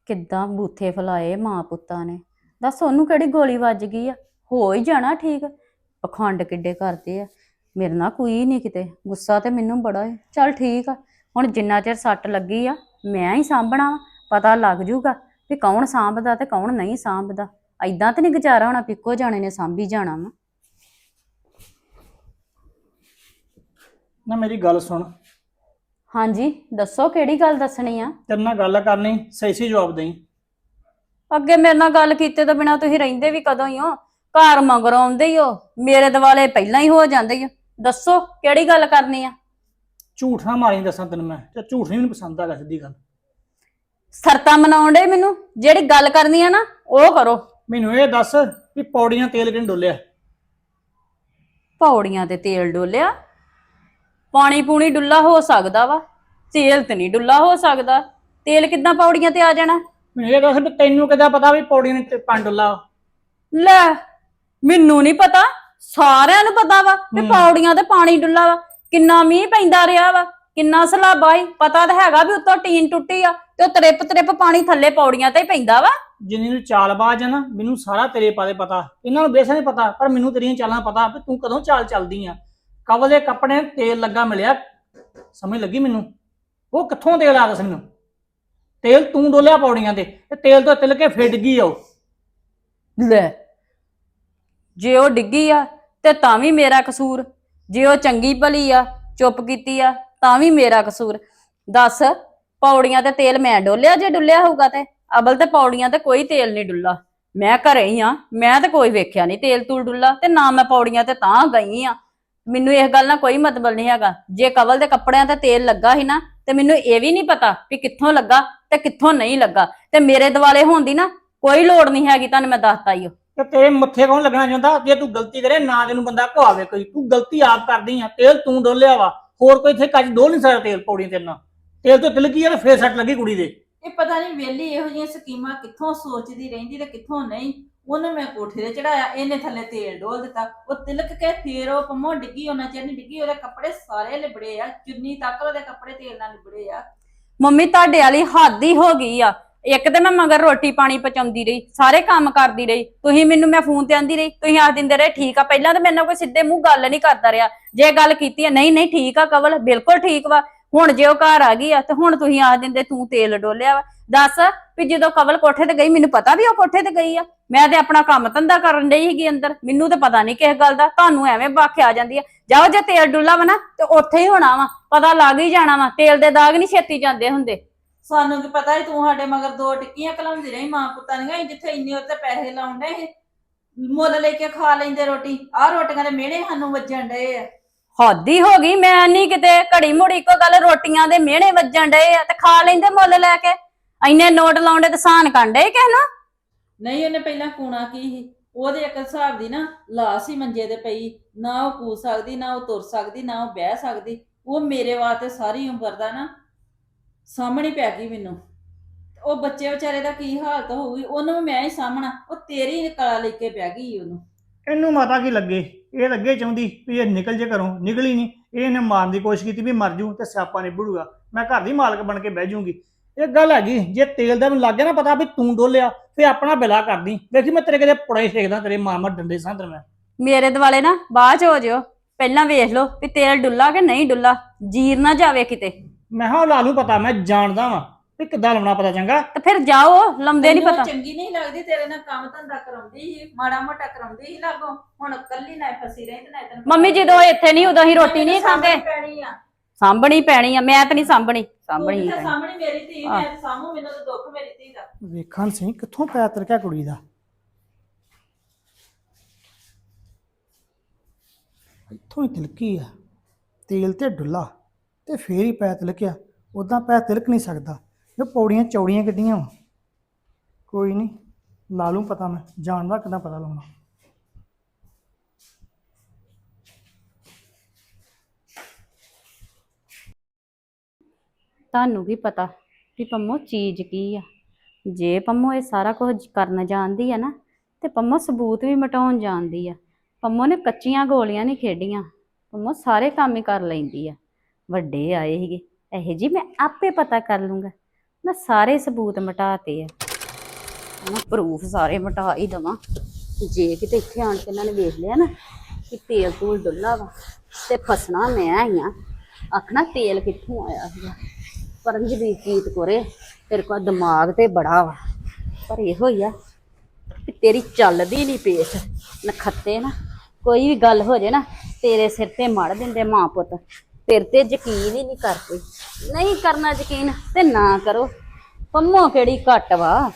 ਕਿੱਦਾਂ ਬੂਥੇ ਫਲਾਏ ਮਾਂ ਪੁੱਤਾਂ ਨੇ। ਦੱਸ ਉਹਨੂੰ ਕਿਹੜੀ ਗੋਲੀ ਵੱਜ ਗਈ ਆ? ਹੋ ਹੀ ਜਾਣਾ ਠੀਕ। ਪਖੰਡ ਕਿੱਡੇ ਕਰਦੇ ਆ। ਮੇਰੇ ਨਾਲ ਕੋਈ ਨਹੀਂ ਕਿਤੇ। ਗੁੱਸਾ ਤੇ ਮੈਨੂੰ ਬੜਾ ਹੈ ਚੱਲ ਠੀਕ ਆ। ਹੁਣ ਜਿੰਨਾ ਚਿਰ ਸੱਟ ਲੱਗੀ ਆ ਮੈਂ ਹੀ ਸਾਂਭਣਾ ਵਾ, ਪਤਾ ਲੱਗ ਜੂਗਾ ਵੀ ਕੌਣ ਸਾਂਭਦਾ ਤੇ ਕੌਣ ਨਹੀਂ ਸਾਂਭਦਾ। ਐਦਾਂ ਤੇ ਨਹੀਂ ਗੁਜ਼ਾਰਾ ਹੋਣਾ ਪਿੱਕੋ ਜਾਣੇ ਨੇ ਸਾਂਭੀ ਜਾਣਾ ਵਾ। ਨਾ ਮੇਰੀ ਗੱਲ ਸੁਣ। ਹਾਂਜੀ ਦੱਸੋ ਕਿਹੜੀ ਗੱਲ ਦੱਸਣੀ ਆ? ਤੇਰੇ ਨਾਲ ਗੱਲ ਕਰਨੀ ਸਹੀ ਸਹੀ ਜਵਾਬ ਦੇਈ। ਅੱਗੇ ਮੇਰੇ ਨਾਲ ਗੱਲ ਕੀਤੇ ਤੋਂ ਬਿਨਾ ਤੁਸੀਂ ਰਹਿੰਦੇ ਵੀ ਕਦੋਂ ਹੀ ਹੋ? ਘਰ ਮਗਰ ਆਉਂਦੇ ਹੀ ਹੋ? ਮੇਰੇ ਦਿਵਾਲੇ ਪਹਿਲਾਂ ਹੀ ਹੋ ਜਾਂਦੇ ਹੀ? ਦੱਸੋ ਕਿਹੜੀ ਗੱਲ ਕਰਨੀ ਆ? ਝੂਠ ਨਾ ਮਾਰੀ ਦੱਸਾਂ ਤੈਨੂੰ ਮੈਂ ਤੇ ਝੂਠ ਨਹੀਂ ਮੈਨੂੰ ਪਸੰਦ ਆਗਾ ਸਿੱਧੀ ਗੱਲ। ਸਰਤਾ ਮਨਾਉਣ ਦੇ ਮੈਨੂੰ? ਜਿਹੜੀ ਗੱਲ ਕਰਨੀ ਆ ਨਾ ਉਹ ਕਰੋ। ਮੈਨੂੰ ਇਹ ਦੱਸ ਵੀ ਪੌੜੀਆਂ ਤੇਲ ਕਿਨ ਡੋਲਿਆ? ਪੌੜੀਆਂ ਤੇ ਤੇਲ ਡੋਲਿਆ। ਪਾਣੀ ਪੂਣੀ ਡੁੱਲਾ ਹੋ ਸਕਦਾ ਵਾ ਤੇਲ ਤੇ ਨਹੀਂ ਡੁੱਲਾ ਹੋ ਸਕਦਾ। ਤੇਲ ਕਿੱਦਾਂ ਪੌੜੀਆਂ ਤੇ ਆ ਜਾਣਾ? ਮੈਨੂੰ ਇਹ ਦੱਸ ਵੀ ਤੈਨੂੰ ਕਿੱਦਾਂ ਪਤਾ ਵੀ ਪੌੜੀਆਂ ਨੇ ਤੇ ਪਾਣੀ ਡੋਲਾ ਲੈ ਮੈਨੂੰ ਨਹੀਂ ਪਤਾ ਸਾਰਿਆਂ ਨੂੰ ਪਤਾ ਵਾ ਵੀ ਹੂੰ। ਪੌੜੀਆਂ ਤੇ ਪਾਣੀ ਡੁੱਲਾ ਵਾ। ਕਿੰਨਾ ਮੀਂਹ ਪੈਂਦਾ ਰਿਹਾ ਵਾ ਕਿੰਨਾ ਸਲਾਬਾ ਈ ਪਤਾ ਤਾਂ ਹੈਗਾ ਵੀ ਉੱਤੋਂ ਟੀਨ ਟੁੱਟੀ ਆ ਤੇ ਉਹ ਤ੍ਰਿਪ ਤ੍ਰਿਪ ਪਾਣੀ ਥੱਲੇ ਪੌੜੀਆਂ ਤੇ ਹੀ ਪੈਂਦਾ ਵਾ। ਜਿੰਨੀ ਨੂੰ ਚਾਲਬਾਜ਼ ਆ ਨਾ, ਮੈਨੂੰ ਸਾਰਾ ਤੇਰੇ ਬਾਰੇ ਪਤਾ। ਇਹਨਾਂ ਨੂੰ ਬੇਸਾ ਨਹੀਂ ਪਤਾ, ਪਰ ਮੈਨੂੰ ਤੇਰੀਆਂ ਚਾਲਾਂ ਪਤਾ ਵੀ ਤੂੰ ਕਦੋਂ ਚਾਲ ਚੱਲਦੀ ਆ। ਕਵਲ ਦੇ ਕੱਪੜੇ ਨੂੰ ਤੇਲ ਲੱਗਾ ਮਿਲਿਆ। ਸਮਝ ਲੱਗੀ ਮੈਨੂੰ? ਉਹ ਕਿੱਥੋਂ ਤੇਲ ਆ ਦੱਸ ਮੈਨੂੰ? ਤੇਲ ਤੂੰ ਡੋਲਿਆ ਪੌੜੀਆਂ ਤੇ ਤੇ ਤੇਲ ਤੋਂ ਤਿਲ ਕੇ ਫਿੱਟ ਗਈ ਆ ਉਹ। ਲੈ, ਜੇ ਉਹ ਡਿੱਗੀ ਆ, ਤੇ ਤਾਂ ਵੀ ਮੇਰਾ ਕਸੂਰ। ਜੇ ਉਹ ਚੰਗੀ ਭਲੀ ਆ, ਚੁੱਪ ਕੀਤੀ ਆ, ਤਾਂ ਵੀ ਮੇਰਾ ਕਸੂਰ। ਦੱਸ, ਪੌੜੀਆਂ ਤੇ ਤੇਲ ਮੈਂ ਡੋਲਿਆ ਜੇ ਡੁੱਲਿਆ ਹੋਊਗਾ ਤੇ? ਅਬਲ ਤੇ ਪੌੜੀਆਂ ਤੇ ਕੋਈ ਤੇਲ ਨਹੀਂ ਡੁੱਲਾ। ਮੈਂ ਘਰੇ ਹੀ ਆ, ਮੈਂ ਤੇ ਕੋਈ ਵੇਖਿਆ ਨਹੀਂ ਤੇਲ ਤੂਲ ਡੁੱਲਾ ਤੇ ਨਾ ਮੈਂ ਪੌੜੀਆਂ ਤੇ ਤਾਂ ਗਈ ਆ। ਮੈਨੂੰ ਇਸ ਗੱਲ ਨਾਲ ਕੋਈ ਮਤਲਬ ਨਹੀਂ ਹੈਗਾ। ਜੇ ਕਵਲ ਦੇ ਕੱਪੜਿਆਂ ਤੇ ਤੇਲ ਲੱਗਾ ਸੀ ਨਾ, ਤੇ ਮੈਨੂੰ ਇਹ ਵੀ ਨਹੀਂ ਪਤਾ ਵੀ ਕਿੱਥੋਂ ਲੱਗਾ ਤੇ ਕਿੱਥੋਂ ਨਹੀਂ ਲੱਗਾ। ਤੇ ਮੇਰੇ ਦਿਵਾਲੇ ਹੋਣ ਦੀ ਨਾ ਕੋਈ ਲੋੜ ਨਹੀਂ ਹੈਗੀ, ਤੁਹਾਨੂੰ ਮੈਂ ਦੱਸਤਾ ਹੀ ਤੇ ਤੇਰੇ ਮੱਥੇ ਕੌਣ ਲੱਗਣਾ ਚਾਹੁੰਦਾ ਜੇ ਤੂੰ ਗਲਤੀ ਕਰੇ, ਨਾ ਤੈਨੂੰ ਬੰਦਾ ਘਵਾਵੇ ਕੋਈ। ਤੂੰ ਗਲਤੀ ਆਪ ਕਰਦੀ ਆ। ਤੇਲ ਤੂੰ ਡੋਲਿਆ ਵਾ। ਹੋਰ ਕੋਈ ਇੱਥੇ ਕੱਜ ਡੋਲ ਨਹੀਂ ਸਕਦਾ ਤੇਲ ਪੌੜੀ ਤੇਰੇ ਨਾਲ ਤੇਲ ਤੋਂ ਤਿਲਕੀ ਆ? ਤੇ ਫੇਰ ਸੱਟ ਲੱਗੀ ਕੁੜੀ ਦੇ। ਇਹ ਪਤਾ ਨਹੀਂ ਵੇਲੀ ਇਹੋ ਜਿਹੀਆਂ ਸਕੀਮਾਂ ਕਿੱਥੋਂ ਸੋਚਦੀ ਰਹਿੰਦੀ ਤੇ ਕਿੱਥੋਂ ਨਹੀਂ। ਉਹਨੂੰ ਮੈਂ ਕੋਠੇ ਤੇ ਚੜਾਇਆ ਇਹਨੇ ਥੱਲੇ ਤੇਲ ਡੋਲ ਦਿੱਤਾ। ਉਹ ਤਿਲਕ ਕੇ ਫੇਰ ਉਹ ਪੰਮੋ ਡਿੱਗੀ, ਉਹਨਾਂ ਚਿਰ ਨਹੀਂ ਡਿੱਗੀ। ਉਹਦੇ ਕੱਪੜੇ ਸਾਰੇ ਲਿਬੜੇ ਆ, ਚੁੰਨੀ ਤੱਕ ਉਹਦੇ ਕੱਪੜੇ ਤੇਲ ਨਾਲ ਲਿਬੜੇ ਆ। ਮੰਮੀ, ਤੁਹਾਡੇ ਵਾਲੀ ਹੱਦ ਹੀ ਹੋ ਗਈ ਆ। ਇੱਕ ਤੇ ਮੈਂ ਮਗਰ ਰੋਟੀ ਪਾਣੀ ਪਚਾਉਂਦੀ ਰਹੀ, ਸਾਰੇ ਕੰਮ ਕਰਦੀ ਰਹੀ। ਤੁਸੀਂ ਮੈਨੂੰ, ਮੈਂ ਫੋਨ ਤੇ ਆਂਦੀ ਰਹੀ, ਤੁਸੀਂ ਆਖ ਦਿੰਦੇ ਰਹੇ, ਠੀਕ ਆ, ਪਹਿਲਾਂ ਤਾਂ ਮੇਰੇ ਨਾਲ ਕੋਈ ਸਿੱਧੇ ਮੂੰਹ ਗੱਲ ਨਹੀਂ ਕਰਦਾ ਰਿਹਾ। ਜੇ ਗੱਲ ਕੀਤੀ ਆ ਨਹੀਂ ਨਹੀਂ, ਠੀਕ ਆ, ਕਵਲ, ਬਿਲਕੁਲ ਠੀਕ ਵਾ। ਹੁਣ ਜੇ ਉਹ ਘਰ ਆ ਗਈ ਆ, ਤੇ ਹੁਣ ਤੁਸੀਂ ਆਖ ਦਿੰਦੇ ਤੂੰ ਤੇਲ ਡੋਲਿਆ ਵਾ। ਦੱਸ ਵੀ ਜਦੋਂ ਕਵਲ ਕੋਠੇ ਤੇ ਗਈ, ਮੈਨੂੰ ਪਤਾ ਵੀ ਉਹ ਕੋਠੇ ਤੇ ਗਈ ਆ। ਮੈਂ ਤੇ ਆਪਣਾ ਕੰਮ ਧੰਦਾ ਕਰਨ ਡਈ ਸੀਗੀ ਅੰਦਰ। ਮੈਨੂੰ ਤੇ ਪਤਾ ਨਹੀਂ ਕਿਸ ਗੱਲ ਦਾ। ਤੁਹਾਨੂੰ ਐਵੇਂ ਬਾਖੇ ਆ ਜਾਂਦੀ ਆ। ਜਾਓ ਜੇ ਤੇਲ ਡੁੱਲਾ ਵਾ ਨਾ, ਤੇ ਉੱਥੇ ਹੀ ਹੋਣਾ ਵਾ। ਪਤਾ ਲੱਗ ਹੀ ਜਾਣਾ ਵਾ। ਤੇਲ ਦੇ ਦਾਗ ਨਹੀਂ ਛੇਤੀ ਜਾਂਦੇ ਹੁੰਦੇ। ਸਾਨੂੰ ਕੀ ਪਤਾ ਸੀ, ਤੂੰ ਸਾਡੇ ਮਗਰ ਦੋ ਟਿੱਕੀਆਂ ਕਲਾਉਂਦੀ ਰਹੀ, ਮਾਂ ਪੁੱਤਾਂ ਦੀਆਂ। ਅਸੀਂ ਜਿੱਥੇ ਇੰਨੇ ਉੱਤੇ ਪੈਸੇ ਲਾਉਂਦੇ ਇਹ ਮੁੱਲ ਲੈ ਕੇ ਖਾ ਲੈਂਦੇ ਰੋਟੀ। ਆਹ ਰੋਟੀਆਂ ਦੇ ਮਿਹਣੇ ਸਾਨੂੰ ਵੱਜਣ ਡਏ ਆ। ਹੱਦੀ ਹੋ ਗਈ, ਮੈਂ ਨਹੀਂ ਕਿਤੇ ਘੜੀ ਮੁੜੀ ਕੋ ਗੱਲ ਰੋਟੀਆਂ ਦੇ ਮਿਹਣੇ ਵੱਜਣ ਡਏ ਆ ਤੇ ਖਾ ਲੈਂਦੇ ਮੁੱਲ ਲੈ ਕੇ। ਇੰਨੇ ਨੋਟ ਲਾਉਂਦੇ ਤੇ ਸਾਨ ਕੰਡੇ ਕਿਸ ਨੂੰ? ਨਹੀਂ, ਉਹਨੇ ਪਹਿਲਾਂ ਕੂਣਾ ਕੀ ਸੀ? ਉਹਦੇ ਇੱਕ ਹਿਸਾਬ ਦੀ ਨਾ ਲਾਸ ਹੀ ਮੰਜੇ ਤੇ ਪਈ। ਨਾ ਉਹ ਕੂ ਸਕਦੀ, ਨਾ ਉਹ ਤੁਰ ਸਕਦੀ, ਨਾ ਉਹ ਬਹਿ ਸਕਦੀ। ਉਹ ਮੇਰੇ ਵਾਸਤੇ ਸਾਰੀ ਉਮਰ ਦਾ ਨਾ ਸਾਹਮਣੇ ਪੈ ਗਈ ਮੈਨੂੰ। ਉਹ ਬੱਚੇ ਵਿਚਾਰੇ ਦਾ ਕੀ ਹਾਲਤ ਹੋਊਗੀ? ਉਹਨੂੰ ਵੀ ਮੈਂ ਹੀ ਸਾਹਮਣਾ ਉਹ ਤੇਰੀ ਕਲਾ ਲੈ ਕੇ ਬਹਿ ਗਈ ਉਹਨੂੰ। ਇਹਨੂੰ ਮਾਤਾ ਕੀ ਲੱਗੇ? ਇਹ ਲੱਗੇ ਚਾਹੁੰਦੀ ਵੀ ਇਹ ਨਿਕਲ ਜੇ ਘਰੋਂ। ਨਿਕਲੀ ਨਹੀਂ। ਇਹਨੇ ਮਾਰਨ ਦੀ ਕੋਸ਼ਿਸ਼ ਕੀਤੀ ਵੀ ਮਰ ਜੂ ਤੇ ਸਿਆਪਾ ਨਿਬੜੂਗਾ ਮੈਂ ਘਰ ਦੀ ਮਾਲਕ ਬਣ ਕੇ ਬਹਿ ਜੂੰਗੀ। ਇਹ ਗੱਲ ਹੈਗੀ ਜੇ ਤੇਲ ਦਾ ਮੈਨੂੰ ਲੱਗ ਗਿਆ ਨਾ ਪਤਾ ਵੀ ਤੂੰ ਡੋਲਿਆ ਫੇ ਆਪਣਾ ਬਿਲਾ ਕਰਦੀ। ਵੇਖੀ ਮੈਂ ਤੇਰੇ ਕਿਤੇ ਪੁੜੇ ਸੇਕਦਾ ਤੇਰੇ ਮਾਰ ਡੰਡੇ ਸਾਂ ਤੇਰੇ ਮੈਂ। ਮੇਰੇ ਦਿਵਾਲੇ ਨਾ ਬਾਅਦ ਚ ਹੋ ਜਿਓ। ਪਹਿਲਾਂ ਵੇਖ ਲਓ ਵੀ ਤੇਲ ਡੁੱਲਾ ਕਿ ਨਹੀਂ ਡੁੱਲਾ। ਜੀਰ ਨਾ ਜਾਵੇ ਕਿਤੇ। ਮੈਂ ਹਾਂ ਲਾ ਲੂ ਪਤਾ ਮੈਂ ਜਾਣਦਾ ਵਾਂ। ਵੀ ਕਿੱਦਾਂ ਲਾਉਣਾ ਪਤਾ ਚੰਗਾ? ਤੇ ਫਿਰ ਜਾਓ ਲੰਦੇ ਨਹੀਂ ਪਤਾ। ਚੰਗੀ ਨਹੀਂ ਲੱਗਦੀ ਤੇਰੇ ਨਾਲ ਕੰਮ ਧੰਦਾ ਕਰਾਉਂਦੀ ਸੀ ਮਾੜਾ ਮੋਟਾ ਕਰਾਉਂਦੀ ਸੀ ਲਾਗੋ। ਹੁਣ ਕੱਲੀ ਨਾ ਫਸੀ ਰਹੀ ਤੇ ਨਾ ਤੈਨੂੰ ਮੰਮੀ ਜਦੋਂ ਇੱਥੇ ਨਹੀਂ ਉਦੋਂ ਹੀ ਰੋਟੀ ਨਹੀਂ ਖਾਂਦੇ ਸਾਂਭਣੀ ਪੈਣੀ ਆ। ਸਾਂਭਣੀ ਪੈਣੀ ਆ ਮੈਂ ਤਾਂ ਨਹੀਂ ਸਾਂਭਣੀ। ਸਾਂਭਣੀ ਤੂੰ ਹੀ ਤਾਂ ਪੈਣੀ। ਸਾਹਮਣੇ ਮੇਰੀ ਧੀ ਮੈਂ ਤਾਂ ਸਾਹਮਣੇ ਮੈਨੂੰ ਤਾਂ ਦੁੱਖ ਮੇਰੀ ਧੀ ਦਾ। ਵੇਖਾਂ ਸਹੀ ਕਿੱਥੋਂ ਪੈ ਤਿਲਕਿਆ ਕੁੜੀ ਦਾ। ਇੱਥੋਂ ਹੀ ਤਿਲਕੀ ਆ। ਤੇਲ ਤੇ ਡੁੱਲਾ ਤੇ ਫੇਰ ਹੀ ਪੈ ਤਿਲਕਿਆ। ਉਦਾਂ ਪੈ ਤਿਲਕ ਨਹੀਂ ਸਕਦਾ। ਇਹ ਪੌੜੀਆਂ ਚੌੜੀਆਂ ਕਿੱਡੀਆਂ ਵਾ। ਕੋਈ ਨਹੀਂ, ਲਾ ਲੂੰ ਪਤਾ ਮੈਂ ਜਾਣਦਾ ਕਿੱਦਾਂ ਪਤਾ ਲਾਉਣਾ। ਤੁਹਾਨੂੰ ਵੀ ਪਤਾ ਕਿ ਪੰਮੋ ਚੀਜ਼ ਕੀ ਆ। ਜੇ ਪੰਮੋ ਇਹ ਸਾਰਾ ਕੁਝ ਕਰਨ ਜਾਣਦੀ ਆ ਨਾ, ਤੇ ਪੰਮੋ ਸਬੂਤ ਵੀ ਮਟਾਉਣ ਜਾਣਦੀ ਆ। ਪੰਮੋ ਨੇ ਕੱਚੀਆਂ ਗੋਲੀਆਂ ਨਹੀਂ ਖੇਡੀਆਂ, ਪੰਮੋ ਸਾਰੇ ਕੰਮ ਹੀ ਕਰ ਲੈਂਦੀ ਆ। ਵੱਡੇ ਆਏ ਸੀਗੇ, ਇਹ ਜੀ ਮੈਂ ਆਪੇ ਪਤਾ ਕਰ ਲੂੰਗਾ ਮੈਂ ਸਾਰੇ ਸਬੂਤ ਮਿਟਾਤੇ ਆ। ਹਨਾ ਪ੍ਰੂਫ ਸਾਰੇ ਮਟਾ ਹੀ ਦਵਾਂ। ਜੇ ਕਿਤੇ ਇੱਥੇ ਆਣ ਕੇ ਇਹਨਾਂ ਨੇ ਵੇਖ ਲਿਆ ਨਾ ਕਿ ਤੇਲ ਤੂਲ ਡੁੱਲਾ ਵਾ ਤੇ ਫਸਣਾ ਮੈਂ ਹੀ ਆ। ਆਖਣਾ ਤੇਲ ਕਿੱਥੋਂ ਆਇਆ ਸੀਗਾ? ਪਰਮਜੀਤ ਕੀਤ ਕੋਰੇ ਤੇਰੇ ਕੋਲ ਦਿਮਾਗ ਤੇ ਬੜਾ ਵਾ। ਪਰ ਇਹੋ ਹੀ ਆ ਕਿ ਤੇਰੀ ਚੱਲਦੀ ਨਹੀਂ ਪੇਸ। ਨਖੱਤੇ ਨਾ, ਕੋਈ ਵੀ ਗੱਲ ਹੋ ਜੇ ਨਾ ਤੇਰੇ ਸਿਰ ਤੇ ਮੜ ਦਿੰਦੇ ਮਾਂ ਪੁੱਤ। ਤੇਰੇ ਤੇ ਯਕੀਨ ਹੀ ਨਹੀਂ ਕਰਦੇ। ਨਹੀਂ ਕਰਨਾ ਯਕੀਨ ਤੇ ਨਾ ਕਰੋ। ਪੰਮੋ ਕਿਹੜੀ ਘੱਟ ਵਾ।